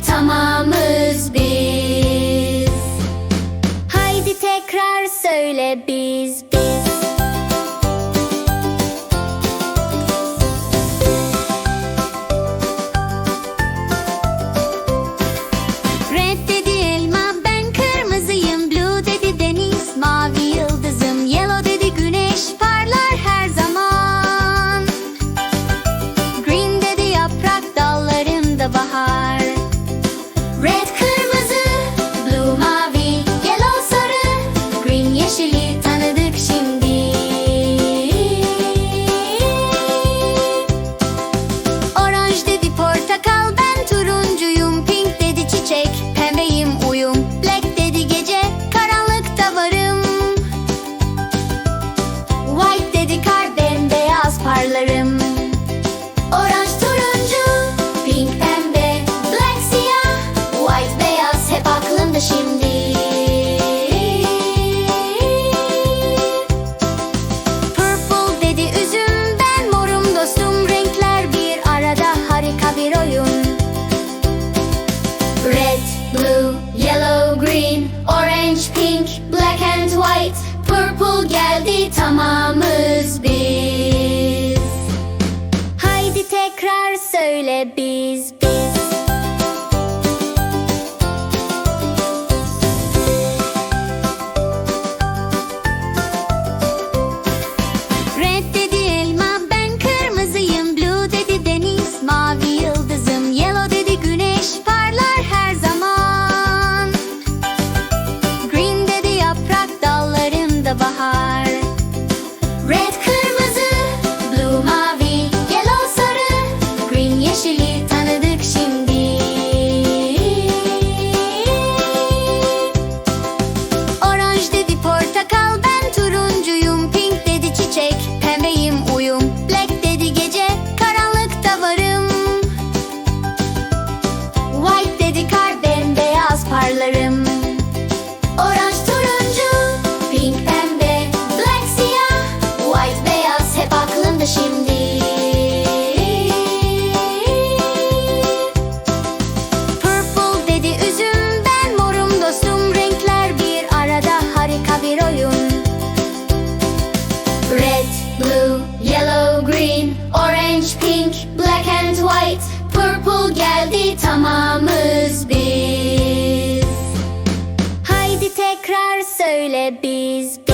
tamamız biz. Haydi tekrar söyle biz biz. geldi tamamı. Purple geldi tamamız biz. Haydi tekrar söyle biz biz